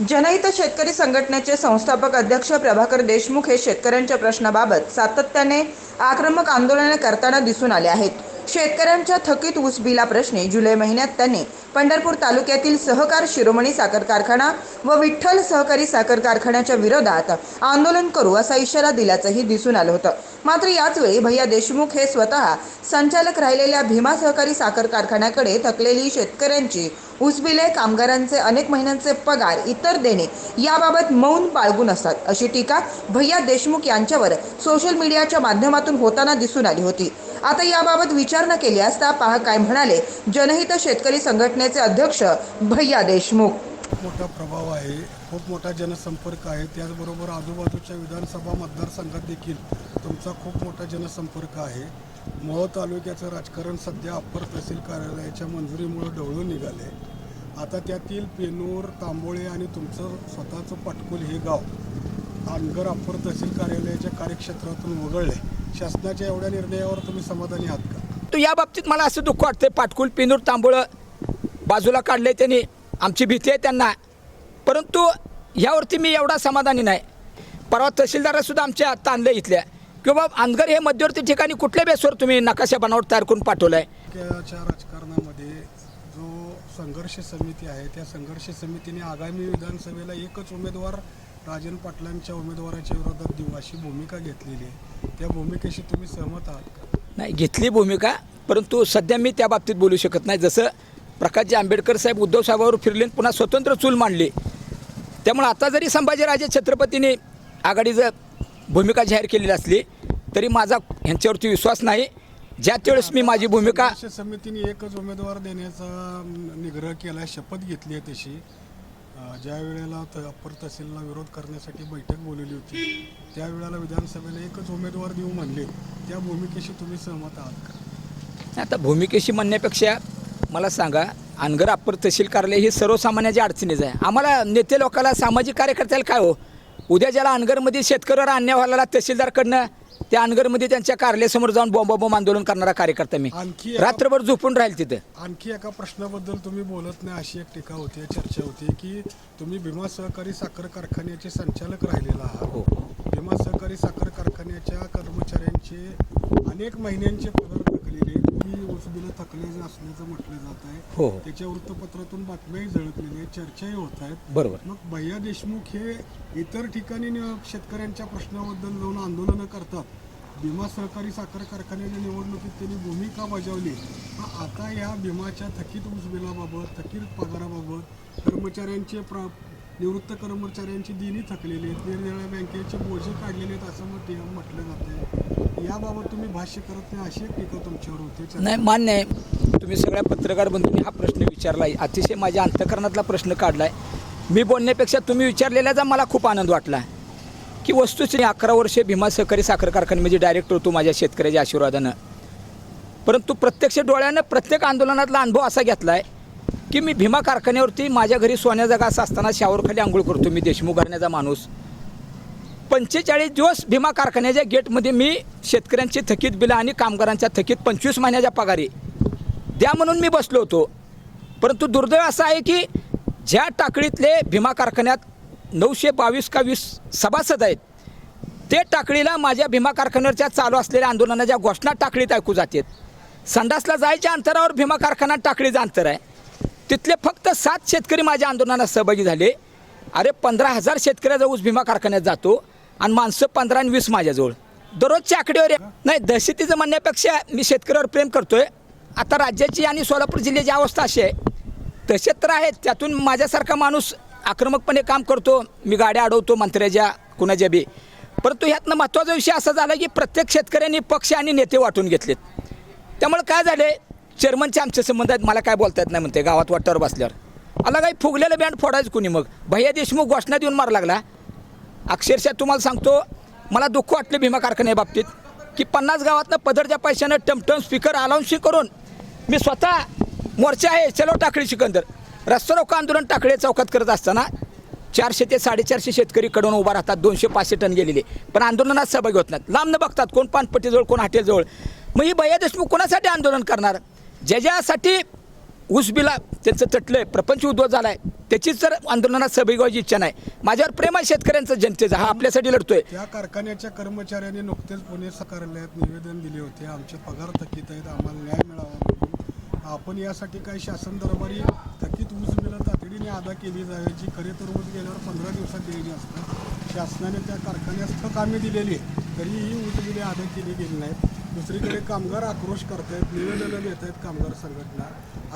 जनहित शेतकरी संघटनेचे संस्थापक अध्यक्ष प्रभाकर देशमुख हे शेतकऱ्यांच्या प्रश्नाबाबत सातत्याने आक्रमक आंदोलने करताना दिसून आले आहेत. शेतकऱ्यांच्या थकीत ऊस बिला प्रश्नी जुलै महिन्यात त्यांनी पंढरपूर तालुक्यातील सहकार शिरोमणी साखर कारखाना व विठ्ठल सहकारी साखर कारखान्याच्या विरोधात आंदोलन करू असा इशारा दिल्याचंही दिसून आलं होतं. मात्र याचवेळी भैया देशमुख हे स्वतः संचालक राहिलेल्या भीमा सहकारी साखर कारखान्याकडे थकलेली शेतकऱ्यांची ऊसबिले कामगारांचे अनेक महिन्यांचे पगार इतर देणे याबाबत मौन बाळगून असतात अशी टीका भैया देशमुख यांच्यावर सोशल मीडियाच्या माध्यमातून होताना दिसून आली होती. आता याबाबत विचारणा केली असता पहा काय म्हणाले जनहित शेतकरी संघटनेचे अध्यक्ष भैया देशमुख. खूप मोठा प्रभाव आहे खूप मोठा जनसंपर्क आहे त्याचबरोबर आजूबाजूच्या विधानसभा मतदारसंघात देखील तुमचा खूप मोठा जनसंपर्क आहे. मोह तालुक्याचं राजकारण सध्या अप्पर तहसील कार्यालयाच्या मंजुरीमुळे ढवळून निघाले. आता त्यातील पेनूर तांबोळे आणि तुमचं स्वतःचं पाटकुल हे गाव आंगर अप्पर तहसील कार्यालयाच्या कार्यक्षेत्रातून वगळले. शासनाच्या एवढ्या निर्णयावर तुम्ही समाधानी आहात का? तो या बाबतीत मला असं दुःख वाटतंय. पाटकुल पिनूर तांबोळं बाजूला काढले त्यांनी. आमची भीती आहे त्यांना. परंतु ह्यावरती मी एवढा समाधानी नाही. परवा तहसीलदारसुद्धा आमच्या तांदळे इथल्या. किंवा अनगर हे मध्यवर्ती ठिकाणी कुठल्या बेसवर तुम्ही नकाशा बनावट तयार करून पाठवलं आहे तालुक्याच्या राजकारणामध्ये जो संघर्ष समिती आहे त्या संघर्ष समितीने आगामी विधानसभेला एकच उमेदवार राजन पाटलांच्या उमेदवाराच्या विरोधात देऊ अशी भूमिका घेतलेली आहे. त्या भूमिकेशी तुम्ही सहमत आहात का? नाही घेतली भूमिका परंतु सध्या मी त्या बाबतीत बोलू शकत नाही. जसं प्रकाशजी आंबेडकर साहेब उद्धव साहेबांवर फिरले आणि पुन्हा स्वतंत्र चूल मांडली. त्यामुळे आता जरी संभाजीराजे छत्रपतीने आघाडीचं भूमिका जाहीर केलेली असली तरी माझा ह्यांच्यावरती विश्वास नाही. ज्या त्यावेळेस मी माझी भूमिका समितीने एकच उमेदवार देण्याचा निग्रह केला शपथ घेतली आहे तशी ज्या वेळेला त- अप्पर तहसीलला विरोध करण्यासाठी बैठक बोलवली होती त्यावेळेला विधानसभेला एकच उमेदवार देऊ म्हणले. त्या भूमिकेशी तुम्ही सहमत आहात का? आता भूमिकेशी म्हणण्यापेक्षा मला सांगा अनगर अप्पर तहसील कार्यालय ही सर्वसामान्याच्या अडचणीच आहे. आम्हाला नेते लोकांना सामाजिक कार्यकर्त्याला काय हो? उद्या ज्याला अनगरमध्ये शेतकऱ्यावर अन्याय व्हायला तहसीलदारकडनं त्या अनगरमध्ये त्यांच्या कार्यालयासमोर जाऊन बॉम्ब बॉम्ब आंदोलन करणारा कार्यकर्ता मी. आणखी एका- रात्रभर झोपून राहील तिथं. आणखी एका प्रश्नाबद्दल तुम्ही बोलत नाही अशी एक टीका होती चर्चा होती की तुम्ही भीमा सहकारी साखर कारखान्याचे संचालक राहिलेला आहात. हो. भीमा सहकारी साखर कारखान्याच्या कर्मचाऱ्यांचे अनेक महिन्यांचे पगार थकलेले तुम्ही ऊसबिलं थकलेले असल्याचं म्हटलं जात आहे हो. त्याच्या वृत्तपत्रातून बातम्याही झळकलेल्या आहेत चर्चाही होत आहेत. बरोबर. मग भैया देशमुख हे इतर ठिकाणी शेतकऱ्यांच्या प्रश्नाबद्दल जाऊन आंदोलनं करतात. भीमा सहकारी साखर कारखान्याच्या निवडणुकीत त्यांनी भूमिका बजावली. आता या भीमाच्या थकीत ऊस बिलाबाबत थकीत पगाराबाबत कर्मचाऱ्यांचे प्र निवृत्त कर्मचाऱ्यांची दिनी थकलेली आहेत. निरनिराळ्या बँकेचे बोजे काढलेले आहेत असं मग ते म्हटलं जातं याबाबत तुम्ही भाष्य करत नाही अशी एक टीका तुमच्यावर होती. नाही मान्य आहे. तुम्ही सगळ्या पत्रकार बंधूंनी हा प्रश्न विचारला आहे अतिशय माझ्या अंतकरणातला प्रश्न काढला आहे मी बोलण्यापेक्षा तुम्ही विचारलेल्याचा मला खूप आनंद वाटला की वस्तूची अकरा वर्षे भीमा सहकारी साखर कारखाने म्हणजे डायरेक्टर होतो माझ्या शेतकऱ्याच्या आशीर्वादानं. परंतु प्रत्यक्ष डोळ्यानं प्रत्येक आंदोलनातला अनुभव असा घेतला आहे की मी भीमा कारखान्यावरती माझ्या घरी सोन्याचा घास असताना शावरखाली आंघोळ करतो. मी देशमुख घराण्याचा माणूस. पंचेचाळीस दिवस भीमा कारखान्याच्या गेटमध्ये मी शेतकऱ्यांची थकीत बिलं आणि कामगारांच्या थकीत पंचवीस महिन्याच्या पगारी द्या म्हणून मी बसलो होतो. परंतु दुर्दैव असं आहे की ज्या टाकळीतले भीमा कारखान्यात नऊशे बावीस का वीस सभासद आहेत ते टाकळीला माझ्या भीमा कारखान्यावरच्या चालू असलेल्या आंदोलनाच्या घोषणा टाकळीत ऐकू जातात. संडासला जायच्या अंतरावर भीमा कारखाना टाकळीचं अंतर आहे. तिथले फक्त सात शेतकरी माझ्या आंदोलनात सहभागी झाले. अरे पंधरा हजार शेतकऱ्याचा ऊस भीमा कारखान्यात जातो. आणि माणसं पंधरा आणि वीस माझ्याजवळ. दररोजच्या आकडेवर नाही दहशतीचं म्हणण्यापेक्षा मी शेतकऱ्यावर प्रेम करतोय. आता राज्याची आणि सोलापूर जिल्ह्याची अवस्था अशी आहे दहशत तर आहेत त्यातून माझ्यासारखा माणूस आक्रमकपणे काम करतो. मी गाड्या अडवतो मंत्र्याच्या कुणाच्या बी. परंतु ह्यातनं महत्त्वाचा विषय असा झाला की प्रत्येक शेतकऱ्यांनी पक्ष आणि नेते वाटून घेतलेत. त्यामुळे काय झाले चेअरमनचे आमचे संबंध आहेत मला काय बोलता येत नाही म्हणते गावात वाटावर बसल्यावर. आला काही फुगलेलं बँड फोडायचं कुणी मग? भैया देशमुख घोषणा देऊन मार लागला. अक्षरशः तुम्हाला सांगतो मला दुःख वाटलं भीमा कारखान्या की पन्नास गावातनं पदरच्या पैशानं टमटम स्पीकर अलाउन्सिंग करून मी स्वतः मोर्चा आहे चलो टाकळी सिकंदर. रस्ता रोको आंदोलन टाकळे चौकात करत असताना चारशे ते साडेचारशे शेतकरी कडून उभा राहतात दोनशे पाचशे टन गेलेले. पण आंदोलनात सहभागी होत नाहीत. लांब न बघतात कोण पानपट्टीजवळ कोण हॉटेलजवळ. मग ही भैया देशमुख कोणासाठी आंदोलन करणार? ज्याच्यासाठी ऊस बिला त्यांचं तटलंय प्रपंच उद्ध्वस्त झालाय. त्याचीच तर आंदोलनात सहभागी व्हायची इच्छा नाही. माझ्यावर प्रेम आहे शेतकऱ्यांचं जनतेचा. हा आपल्यासाठी लढतोय. त्या कारखान्याच्या कर्मचाऱ्यांनी नुकतेच पुणे कार्यालयात निवेदन दिले होते. आमचे पगार थकीत आहेत आम्हाला न्याय मिळावा आपण यासाठी काही शासन दरबारी थकीत ऊस बिलं तातडीने अदा केली जावी जी खरे तर ऊस गेल्यावर पंधरा दिवसात द्यायची असतात. शासनाने त्या कारखान्यास कामे दिलेली आहे. तरी ही ऊस बिले अदा केली गेली नाहीत. दुसरीकडे कामगार आक्रोश करतायत निवेदनं देत आहेत कामगार संघटना.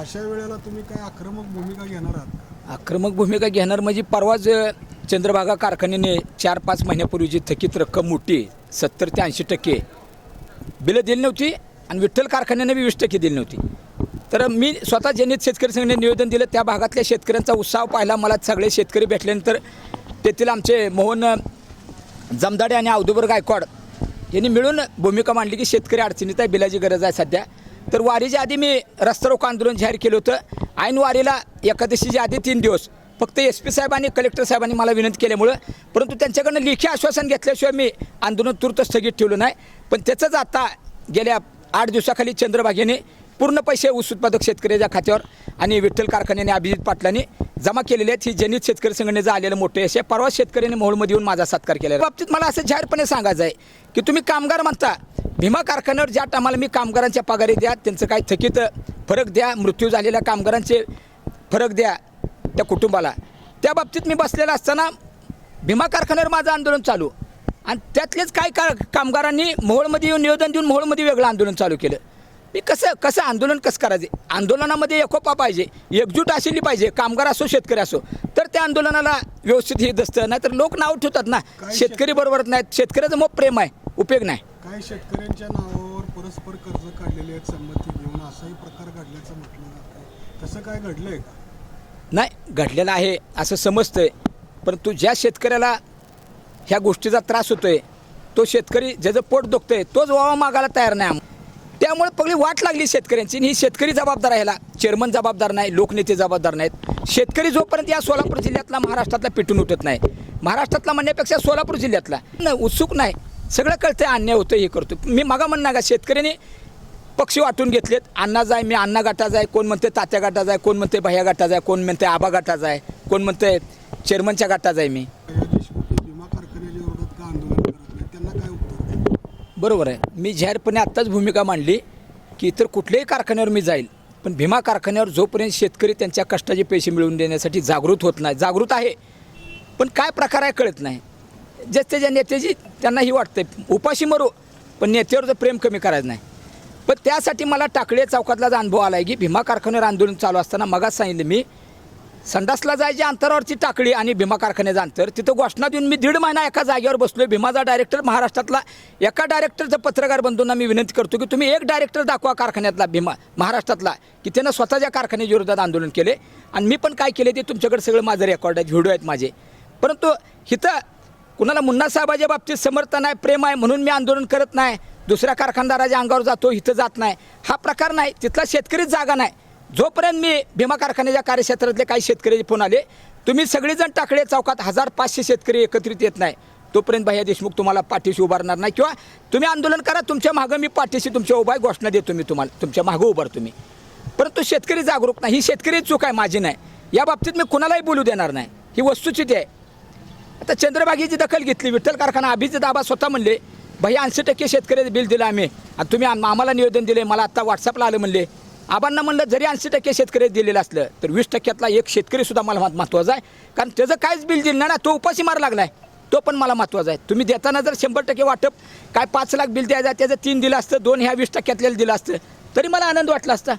अशा वेळेला तुम्ही काय आक्रमक भूमिका घेणार आहात आक्रमक भूमिका घेणार म्हणजे परवाच चंद्रभागा कारखान्याने चार पाच महिन्यापूर्वीची थकीत रक्कम मोठी सत्तर ते ऐंशी टक्के बिलं दिली नव्हती आणि विठ्ठल कारखान्याने बी वीस टक्के दिली नव्हती. तर मी स्वतः जनित शेतकरी संघाने निवेदन दिलं त्या भागातल्या शेतकऱ्यांचा उत्साह पाहिला मला सगळे शेतकरी भेटल्यानंतर तेथील आमचे मोहन जमदाडे आणि औदुबर गायकवाड यांनी मिळून भूमिका मांडली की शेतकरी अडचणीत आहे बिलाची गरज आहे सध्या. तर वारीच्या आधी मी रस्ता रोको आंदोलन जाहीर केलं होतं. ऐन वारीला एकादशीच्या आधी तीन दिवस फक्त एस पी साहेब आणि कलेक्टर साहेबांनी मला विनंती केल्यामुळं परंतु त्यांच्याकडनं लेखी आश्वासन घेतल्याशिवाय मी आंदोलन तूर्त स्थगित ठेवलं नाही. पण त्याचंच आता गेल्या आठ दिवसाखाली चंद्रभागेने पूर्ण पैसे ऊस उत्पादक शेतकऱ्याच्या खात्यावर आणि विठ्ठल कारखान्याने अभिजित पाटलांनी जमा केलेले आहेत. ही जनित शेतकरी संघटनेचं आलेलं मोठे असे परवा शेतकऱ्यांनी मोहोळमध्ये येऊन माझा सत्कार केला आहे. बाबतीत मला असं जाहीरपणे सांगायचं आहे की तुम्ही कामगार म्हणता. भीमा कारखान्यावर ज्या टायमाला मी कामगारांच्या पगारी द्या त्यांचं काही थकीत फरक द्या मृत्यू झालेल्या कामगारांचे फरक द्या त्या कुटुंबाला. त्या बाबतीत मी बसलेला असताना भीमा कारखान्यावर माझं आंदोलन चालू. आणि त्यातलेच काही का कामगारांनी मोहोळमध्ये येऊन निवेदन देऊन मोहोळमध्ये वेगळं आंदोलन चालू केलं. मी कसं कसं आंदोलन कसं करायचे? आंदोलनामध्ये एकोपा पाहिजे एकजूट असली पाहिजे कामगार असो शेतकरी असो तर त्या आंदोलनाला व्यवस्थित हे दसतं. नाही तर लोक नाव ठेवतात ना. शेतकरी बरोबर नाहीत. शेतकऱ्याचं मग प्रेम आहे उपयोग नाही. काही शेतकऱ्यांच्या नावावर परस्पर कर्ज काढलेले आहेत संमती घेऊन असाही प्रकार घडल्याचं म्हटलं जातं तसं काय घडलंय का? नाही घडलेलं आहे असं समजतंय. परंतु ज्या शेतकऱ्याला ह्या गोष्टीचा त्रास होतोय तो शेतकरी ज्याचं पोट दुखतंय तोच वावा मागायला तयार नाही त्यामुळे पगली वाट लागली शेतकऱ्यांची आणि ही शेतकरी जबाबदार आहे चेअरमन जबाबदार नाही लोकनेते जबाबदार नाहीत. शेतकरी जोपर्यंत या सोलापूर जिल्ह्यातला महाराष्ट्रातला पेटून उठत नाही महाराष्ट्रातला म्हणण्यापेक्षा सोलापूर जिल्ह्यातला. नाही उत्सुक नाही. सगळं कळतं अन्याय होतं हे करतो मी मागा म्हणणार का शेतकऱ्यांनी पक्षी वाटून घेतलेत. अण्णाचा आहे मी अण्णा गाठाचा आहे कोण म्हणते तात्या गाठाचा आहे कोण म्हणते भैया गाठाचा आहे कोण म्हणते आबा गाठाचा आहे कोण म्हणते चेअरमनच्या गाठाचा आहे मी या देशमुख हे भीमा कारखान्याच्या विरोधात का आंदोलन करत नाही त्यांना काय उत्तर द्याल? बरोबर आहे. मी जाहीरपणे आत्ताच भूमिका मांडली की इतर कुठल्याही कारखान्यावर मी जाईल पण भीमा कारखान्यावर जोपर्यंत शेतकरी त्यांच्या कष्टाचे पैसे मिळवून देण्यासाठी जागृत होत नाही जागृत आहे. पण काय प्रकार आहे कळत नाही. ज्या त्याच्या नेत्याची त्यांनाही वाटतं उपाशी मरू पण नेत्यावरचं प्रेम कमी करायचं नाही. पण त्यासाठी मला टाकळे चौकातला अनुभव आला आहे की भीमा कारखान्यावर आंदोलन चालू असताना मगाच सांगितलं मी संडासला जायच्या अंतरावरची टाकळी आणि भीमा कारखान्याचं अंतर. तिथं घोषणा देऊन मी दीड महिना एका जागेवर बसलोय. भीमाचा डायरेक्टर महाराष्ट्रातला एका डायरेक्टरचं पत्रकार बंधूंना मी विनंती करतो की तुम्ही एक डायरेक्टर दाखवा कारखान्यातला भीमा महाराष्ट्रातला की त्यानं स्वतःच्या कारखान्याच्या विरोधात आंदोलन केले. आणि मी पण काय केले ते तुमच्याकडे सगळं माझं रेकॉर्ड आहेत व्हिडिओ आहेत माझे. परंतु इथं कुणाला मुन्ना साहेबाच्या बाबतीत समर्थन आहे प्रेम आहे म्हणून मी आंदोलन करत नाही. दुसऱ्या कारखानदाराच्या अंगावर जातो इथं जात नाही. हा प्रकार नाही. तिथला शेतकरीच जागा नाही. जोपर्यंत मी भीमा कारखान्याच्या कार्यक्षेत्रातले काही शेतकरी फोन आले तुम्ही सगळेजण टाकळे चौकात हजार पाचशे शेतकरी एकत्रित येत नाही. तोपर्यंत भैया देशमुख तुम्हाला पाठीशी उभारणार नाही किंवा तुम्ही आंदोलन करा तुमच्या मागं मी पाठीशी तुमच्या उभा आहे, घोषणा देतो मी तुम्हाला तुमच्या मागं उभारतो मी. परंतु शेतकरी जागरूक नाही ही शेतकरी चूक आहे माझी नाही. या बाबतीत मी कुणालाही बोलू देणार नाही. ही वस्तुस्थिती आहे. आता चंद्रबागेची दखल घेतली विठ्ठल कारखाना अभिजित दाबा स्वतः म्हणले भैया ऐंशी टक्के शेतकऱ्याचं बिल दिलं आम्ही. आणि तुम्ही आम्हाला निवेदन दिले मला आत्ता व्हॉट्सअपला आलं म्हणले. आबांना म्हणलं जरी ऐंशी टक्के शेतकरी दिलेलं असलं तर वीस टक्क्यातला एक शेतकरी सुद्धा मला महत्त्वाचा आहे. कारण त्याचं काहीच बिल दिलं नाही ना तो उपाशी मार लागलाय. तो पण मला महत्त्वाचा आहे. तुम्ही देताना जर शंभर टक्के वाटप काय पाच लाख बिल द्यायचं त्याचं तीन दिलं असतं दोन ह्या वीस टक्क्यातलेलं दिलं असतं तरी मला आनंद वाटला असता.